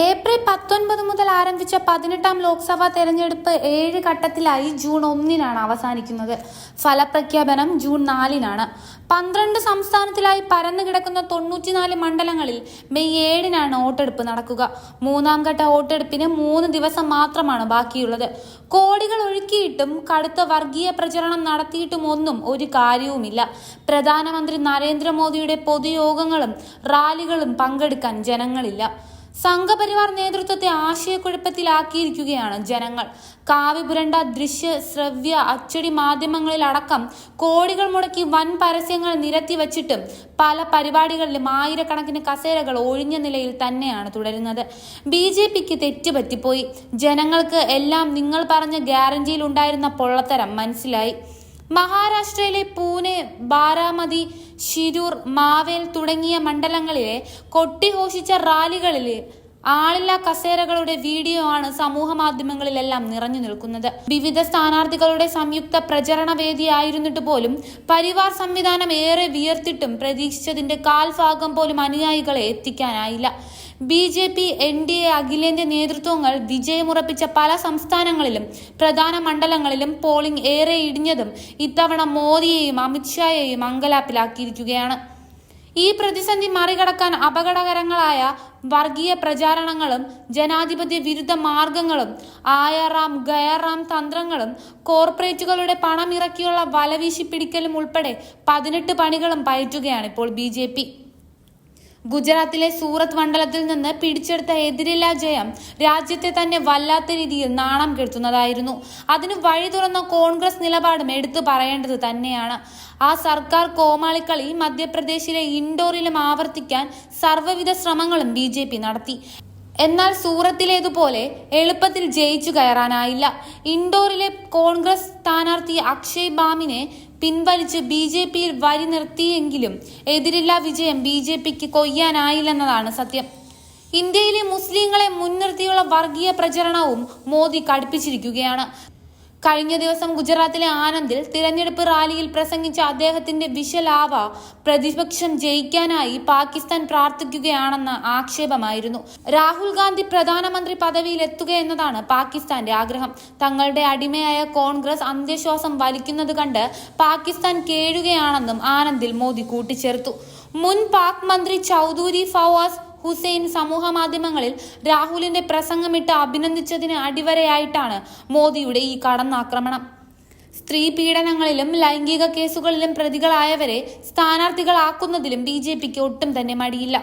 April പത്തൊൻപത് മുതൽ ആരംഭിച്ച പതിനെട്ടാം ലോക്സഭാ തെരഞ്ഞെടുപ്പ് ഏഴ് ഘട്ടത്തിലായി ജൂൺ ഒന്നിനാണ് അവസാനിക്കുന്നത്. ഫലപ്രഖ്യാപനം ജൂൺ നാലിനാണ്. പന്ത്രണ്ട് സംസ്ഥാനത്തിലായി പരന്നു കിടക്കുന്ന തൊണ്ണൂറ്റിനാല് മണ്ഡലങ്ങളിൽ മെയ് ഏഴിനാണ് വോട്ടെടുപ്പ് നടക്കുക. മൂന്നാം ഘട്ട വോട്ടെടുപ്പിന് മൂന്ന് ദിവസം മാത്രമാണ് ബാക്കിയുള്ളത്. കോടികൾ ഒഴുക്കിയിട്ടും കടുത്ത വർഗീയ പ്രചരണം നടത്തിയിട്ടും ഒന്നും ഒരു കാര്യവുമില്ല. പ്രധാനമന്ത്രി നരേന്ദ്രമോദിയുടെ പൊതുയോഗങ്ങളും റാലികളും പങ്കെടുക്കാൻ ജനങ്ങളില്ല. സംഘപരിവാർ നേതൃത്വത്തെ ആശയക്കുഴപ്പത്തിലാക്കിയിരിക്കുകയാണ് ജനങ്ങൾ. കാവ്യപുരണ്ട ദൃശ്യ ശ്രവ്യ അച്ചടി മാധ്യമങ്ങളിലടക്കം കോടികൾ മുടക്കി വൻ പരസ്യങ്ങൾ നിരത്തി വച്ചിട്ടും പല പരിപാടികളിലും ആയിരക്കണക്കിന് കസേരകൾ ഒഴിഞ്ഞ നിലയിൽ തന്നെയാണ് തുടരുന്നത്. ബി ജെ പിക്ക് തെറ്റുപറ്റിപ്പോയി. ജനങ്ങൾക്ക് എല്ലാം നിങ്ങൾ പറഞ്ഞ ഗ്യാരണ്ടിയിൽ ഉണ്ടായിരുന്ന പൊള്ളത്തരം മനസ്സിലായി. മഹാരാഷ്ട്രയിലെ പൂനെ ബാരാമതി ശിരൂർ മാവേൽ തുടങ്ങിയ മണ്ഡലങ്ങളിലെ കൊട്ടിഘോഷിച്ച റാലികളിൽ ആളില്ലാ കസേരകളുടെ വീഡിയോ ആണ് സമൂഹ മാധ്യമങ്ങളിലെല്ലാം നിറഞ്ഞു നിൽക്കുന്നത്. വിവിധ സ്ഥാനാർത്ഥികളുടെ സംയുക്ത പ്രചരണ വേദിയായിരുന്നിട്ട് പോലും പരിവാർ സംവിധാനം ഏറെ വിയർത്തിട്ടും പ്രതീക്ഷിച്ചതിന്റെ കാൽഭാഗം പോലും അനുയായികളെ എത്തിക്കാനായില്ല. B J P N D A അഖിലേന്ത്യാ നേതൃത്വങ്ങൾ വിജയമുറപ്പിച്ച പല സംസ്ഥാനങ്ങളിലും പ്രധാന മണ്ഡലങ്ങളിലും പോളിംഗ് ഏറെ ഇടിഞ്ഞതും ഇത്തവണ മോദിയെയും അമിത്ഷായെയും അങ്കലാപ്പിലാക്കിയിരിക്കുകയാണ്. ഈ പ്രതിസന്ധി മറികടക്കാൻ അപകടകരങ്ങളായ വർഗീയ പ്രചാരണങ്ങളും ജനാധിപത്യ വിരുദ്ധ മാർഗങ്ങളും ആയറാം ഗയറാം തന്ത്രങ്ങളും കോർപ്പറേറ്റുകളുടെ പണമിറക്കിയുള്ള വലവീശി പിടിക്കലും ഉൾപ്പെടെ പതിനെട്ട് പണികളും പയറ്റുകയാണ് ഇപ്പോൾ ബി ഗുജറാത്തിലെ സൂറത്ത് മണ്ഡലത്തിൽ നിന്ന് പിടിച്ചെടുത്ത എതിരില്ലാ ജയം രാജ്യത്തെ തന്നെ വല്ലാത്ത രീതിയിൽ നാണം കെടുത്തുന്നതായിരുന്നു. അതിന് വഴി തുറന്ന കോൺഗ്രസ് നിലപാടും എടുത്തു പറയേണ്ടത് തന്നെയാണ്. ആ സർക്കാർ കോമാളിക്കളി മധ്യപ്രദേശിലെ ഇൻഡോറിലും ആവർത്തിക്കാൻ സർവവിധ ശ്രമങ്ങളും ബി നടത്തി. എന്നാൽ സൂറത്തിലേതുപോലെ എളുപ്പത്തിൽ ജയിച്ചു കയറാനായില്ല. ഇൻഡോറിലെ കോൺഗ്രസ് സ്ഥാനാർത്ഥി അക്ഷയ് ബാമിനെ പിൻവലിച്ച് ബി ജെ പിയിൽ വരി നിർത്തിയെങ്കിലും എതിരില്ലാ വിജയം ബി ജെ പിക്ക് കൊയ്യാനായില്ലെന്നതാണ് സത്യം. ഇന്ത്യയിലെ മുസ്ലിങ്ങളെ മുൻനിർത്തിയുള്ള വർഗീയ പ്രചരണവും മോദി കടുപ്പിച്ചിരിക്കുകയാണ്. കഴിഞ്ഞ ദിവസം ഗുജറാത്തിലെ ആനന്ദിൽ തിരഞ്ഞെടുപ്പ് റാലിയിൽ പ്രസംഗിച്ച അദ്ദേഹത്തിന്റെ വിശലാവ പ്രതിപക്ഷം ജയിക്കാനായി പാകിസ്ഥാൻ പ്രാർത്ഥിക്കുകയാണെന്ന ആക്ഷേപമായിരുന്നു. രാഹുൽ ഗാന്ധി പ്രധാനമന്ത്രി പദവിയിൽ എത്തുക എന്നതാണ് പാകിസ്ഥാന്റെ ആഗ്രഹം. തങ്ങളുടെ അടിമയായ കോൺഗ്രസ് അന്ത്യശ്വാസം വലിക്കുന്നത് കണ്ട് പാകിസ്ഥാൻ കേഴുകയാണെന്നും ആനന്ദിൽ മോദി കൂട്ടിച്ചേർത്തു. മുൻ പാക് മന്ത്രി ചൌധരി ഫവാസ് ഹുസൈൻ സമൂഹ മാധ്യമങ്ങളിൽ രാഹുലിന്റെ പ്രസംഗമിട്ട് അഭിനന്ദിച്ചതിന് അടിവരയായിട്ടാണ് മോദിയുടെ ഈ കടന്നാക്രമണം. സ്ത്രീ പീഡനങ്ങളിലും ലൈംഗിക കേസുകളിലും പ്രതികളായവരെ സ്ഥാനാർത്ഥികളാക്കുന്നതിലും ബി ജെ പിക്ക് ഒട്ടും തന്നെ മടിയില്ല.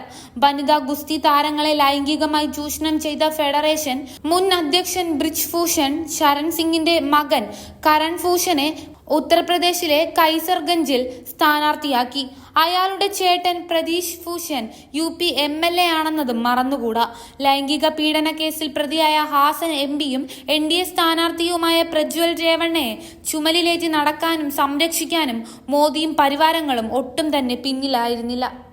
വനിതാ ഗുസ്തി താരങ്ങളെ ലൈംഗികമായി ചൂഷണം ചെയ്ത ഫെഡറേഷൻ മുൻ അധ്യക്ഷൻ ബ്രിജ് ഭൂഷൺ ശരൺ സിംഗിന്റെ മകൻ കരൺ ഭൂഷനെ ഉത്തർപ്രദേശിലെ കൈസർഗഞ്ചിൽ സ്ഥാനാർത്ഥിയാക്കി. അയാളുടെ ചേട്ടൻ Prateesh Bhushan U P M L A ആണെന്നതും മറന്നുകൂടാ. ലൈംഗിക പീഡന കേസിൽ പ്രതിയായ ഹാസൻ എം പിയും എൻ ഡി എ സ്ഥാനാർത്ഥിയുമായ പ്രജ്വൽ രേവണ്ണയെ ചുമലിലേറ്റി നടക്കാനും സംരക്ഷിക്കാനും മോദിയും പരിവാരങ്ങളും ഒട്ടും തന്നെ പിന്നിലായിരുന്നില്ല.